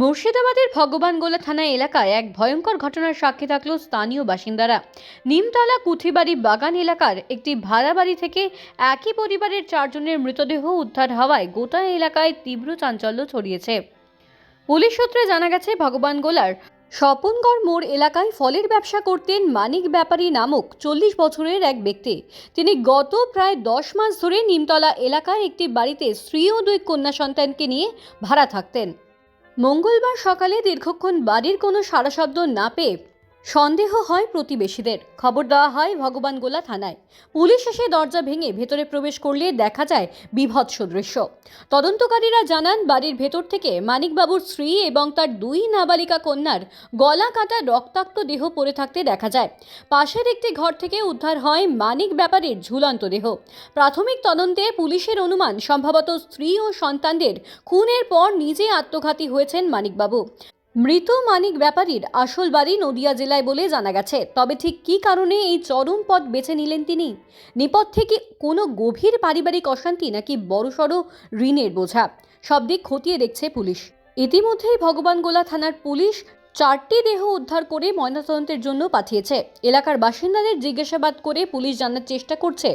মুর্শিদাবাদের ভগবানগোলা থানা এলাকায় এক ভয়ঙ্কর ঘটনার সাক্ষী থাকল স্থানীয় বাসিন্দারা। নিমতলা কুঠিবাড়ি বাগান এলাকার একটি ভাড়া বাড়ি থেকে একই পরিবারের চারজনের মৃতদেহ উদ্ধার হওয়ায় গোটা এলাকায় তীব্র চাঞ্চল্য ছড়িয়েছে। পুলিশ সূত্রে জানা গেছে, ভগবানগোলার স্বপনগড় মোড় এলাকায় ফলের ব্যবসা করতেন মানিক ব্যাপারী নামক চল্লিশ বছরের এক ব্যক্তি। তিনি গত প্রায় দশ মাস ধরে নিমতলা এলাকায় একটি বাড়িতে স্ত্রী ও দুই কন্যা সন্তানকে নিয়ে ভাড়া থাকতেন। মঙ্গলবার সকালে দীর্ঘক্ষণ বাড়ির কোনো সারা শব্দ না পেয়ে সন্দেহ হয় প্রতিবেশীদের। খবর দেওয়া হয় ভগবানগোলা থানায়। পুলিশ এসে দরজা ভেঙে ভেতরে প্রবেশ করলে দেখা যায় বিভৎস দৃশ্য। তদন্তকারীরা জানান, বাড়ির ভেতর থেকে মানিকবাবুর স্ত্রী এবং তার দুই নাবালিকা কন্যার গলা কাটা রক্তাক্ত দেহ পড়ে থাকতে দেখা যায়। পাশের একটি ঘর থেকে উদ্ধার হয় মানিক ব্যাপারের ঝুলন্ত দেহ। প্রাথমিক তদন্তে পুলিশের অনুমান, সম্ভবত স্ত্রী ও সন্তানদের খুনের পর নিজে আত্মঘাতী হয়েছেন মানিকবাবু। মৃত মানিক ব্যাপারীর আসল বাড়ি নদিয়া জেলায় বলে জানা গেছে। তবে ঠিক কি কারণে এই চরম পথ বেছে নিলেন তিনি? নেপথ্যে থেকে কোনো গভীর পারিবারিক অশান্তি নাকি বড়সড় ঋণের বোঝা? সব দিক খতিয়ে দেখছে পুলিশ। ইতিমধ্যেই ভগবানগোলা থানার পুলিশ চারটি দেহ উদ্ধার করে ময়নাতদন্তের জন্য পাঠিয়েছে। এলাকার বাসিন্দাদের জিজ্ঞাসাবাদ করে পুলিশ জানার চেষ্টা করছে।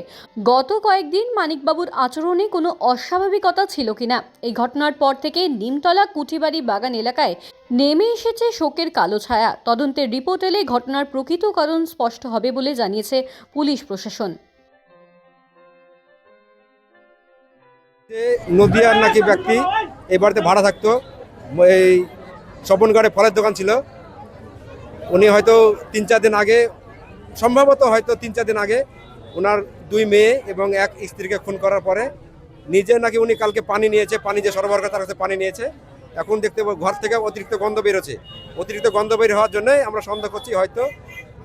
গত কয়েকদিন মানিকবাবুর আচরণে কোনো অস্বাভাবিকতা ছিল কিনা? এই ঘটনার পর থেকে নিমতলা কুঠিবাড়ি বাগান এলাকায় নেমে এসেছে শোকের কালো ছায়া। তদন্তের রিপোর্ট এলে ঘটনার প্রকৃত কারণ স্পষ্ট হবে বলে জানিয়েছে পুলিশ প্রশাসন। নদিয়ার নাকি ব্যক্তি এই বাড়িতে ভাড়া থাকতো। এই স্বপনগড়ে ফলের দোকান ছিল। উনি হয়তো তিন চার দিন আগে, সম্ভবত হয়তো তিন চার দিন আগে ওনার দুই মেয়ে এবং এক স্ত্রীকে খুন করার পরে নিজে নাকি উনি কালকে পানি নিয়েছে, পানি যে সরবরাহ তার কাছে পানি নিয়েছে। এখন দেখতে ঘর থেকে অতিরিক্ত গন্ধ বেরোচ্ছে। অতিরিক্ত গন্ধ বের হওয়ার জন্যই আমরা সন্দেহ করছি হয়তো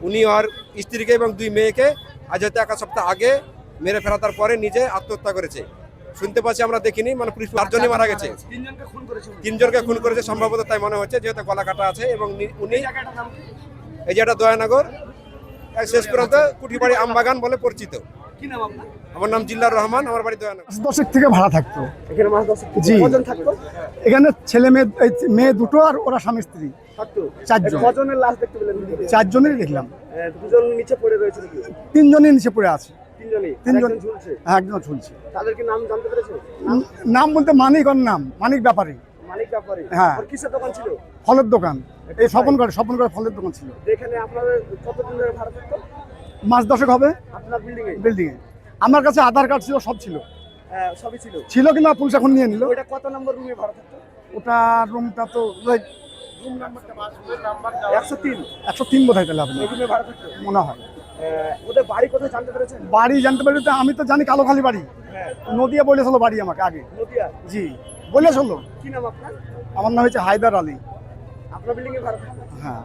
উনি আর স্ত্রীকে এবং দুই মেয়েকে আজ হয়তো এক সপ্তাহ আগে মেরে ফেরাতার পরে নিজে আত্মহত্যা করেছে। শুনতে পাচ্ছি আমরা দেখিনি মানে পুলিশ চারজনই মারা গেছে। তিনজনকে খুন করেছে খুন করেছে সম্ভবত তাই মনে হচ্ছে যেহেতু গলা কাটা আছে এবং উনি এই জায়গাটার নাম কি? এই যেটা দয়ানগর শেষ পর্যন্ত কুঠিবাড়ি আমবাগান বলে পরিচিত। কি নাম আপনার? আমার নাম জিল্লার রহমান আমার বাড়ি দয়ানগর। দশেক থেকে ভাড়া থাকতো। এখানে মাস জি। থাকতো? এখানে ছেলে মেয়ে এই মেয়ে দুটো আর ওরা স্বামী স্ত্রী। চারজন। কজনের লাশ দেখতে পেলেন? চারজনেরই দেখলাম। দুজন নিচে পড়ে রয়েছে তিনজনই নিচে পড়ে আছে। তিনজন। হ্যাঁ একজন ঝুলছে। তাদের নাম জানতে পেরেছে? নাম বলতে মানিক ওর নাম মানিক ব্যাপারী। মানিক ব্যাপারে। হ্যাঁ। কিসের দোকান ছিল? ফলের দোকান। এই স্বপন করে স্বপন করে ফলের দোকান ছিল। যেখানে আপনাদের কতদিন ধরে ভাড়া থাকতো মাস দশেক হবে। আপনার বিল্ডিং এ বিল্ডিং এ আমার কাছে আধার কার্ড ছিল সব ছিল। হ্যাঁ, সবই ছিল। ছিল কিনা পুলিশ এখন নিয়ে নিল। ওইটা কত নম্বর রুমে ভাড়া থাকতো? ওটা রুমটা তো একশো তিন। একশো তিন বোধ হয় তাহলে আপনি রুমে ভাড়া থাকতো? মনে হয়। ওদের বাড়ি কোথায় জানতে পেরেছেন? বাড়ি জানতে পারি তো আমি তো জানি কালোখালি বাড়ি। হ্যাঁ। নদিয়া বলেছিল বাড়ি আমাকে আগে। নদিয়া? জি বলেছিল কি নাম আপনার? আমার নাম হচ্ছে হায়দার আলী। আপনার বিল্ডিং এ হ্যাঁ।